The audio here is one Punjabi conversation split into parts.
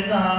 என்ன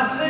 아, 쓰레기.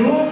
Чому?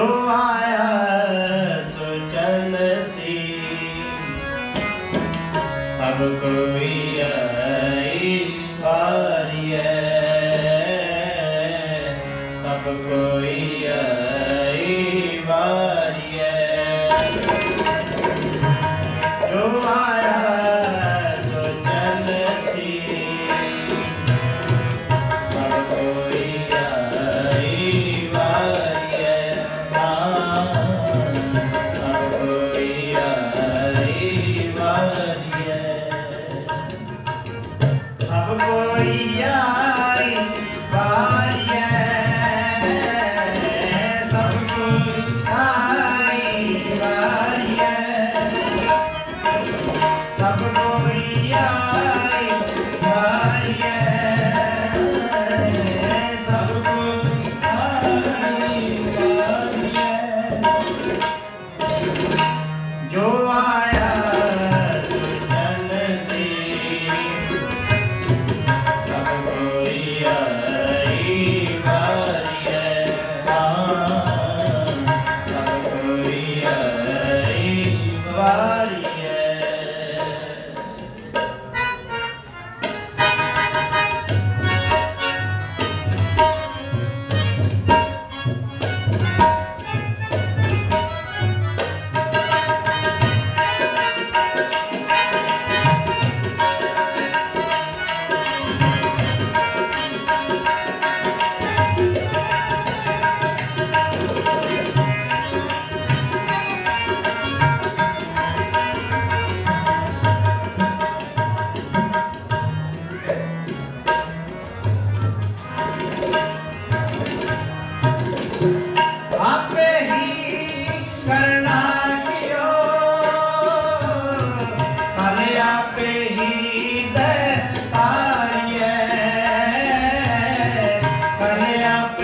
ਜੋ ਆਇਆ ਸੋ ਚਲ ਸੀ। ਸਭ ਕੋਈ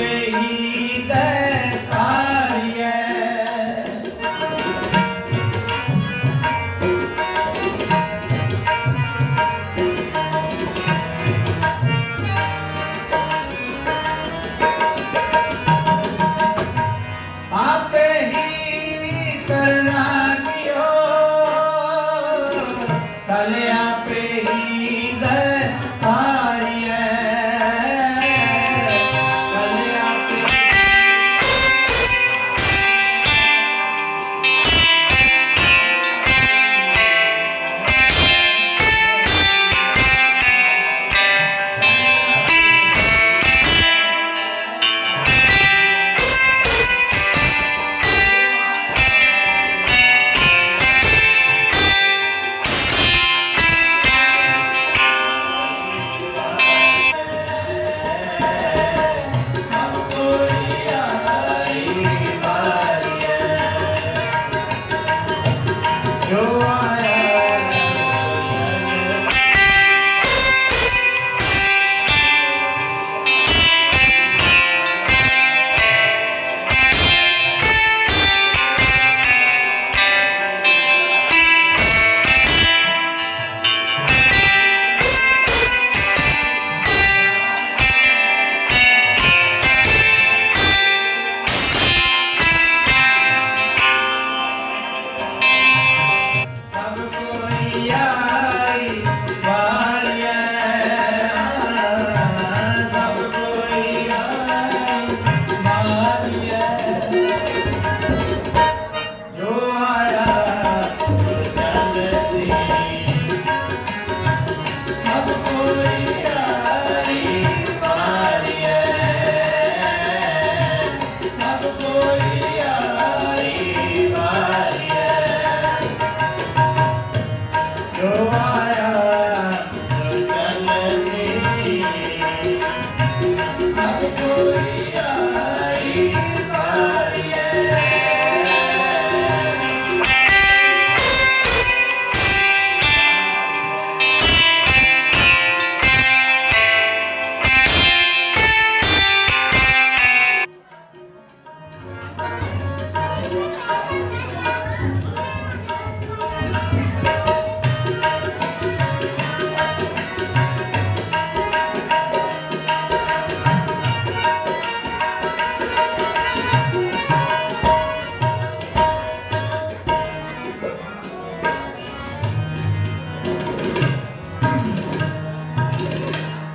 ही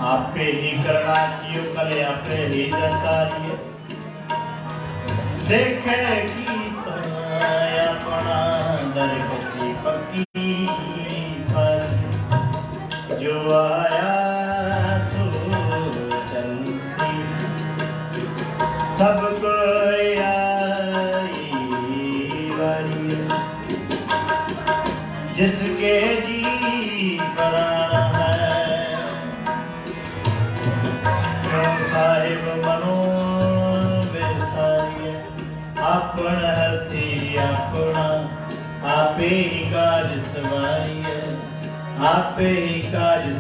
ਆਪੇ ਹੀ ਕਰਨਾ ਕੀਓ ਕਲੇ ਆਪੇ ਹੀ ਦਤਾਰੀਏ ਦੇਖੇ ਕੀ ਤਨਾ ਆਪਣਾ ਦਰਗੋ pecares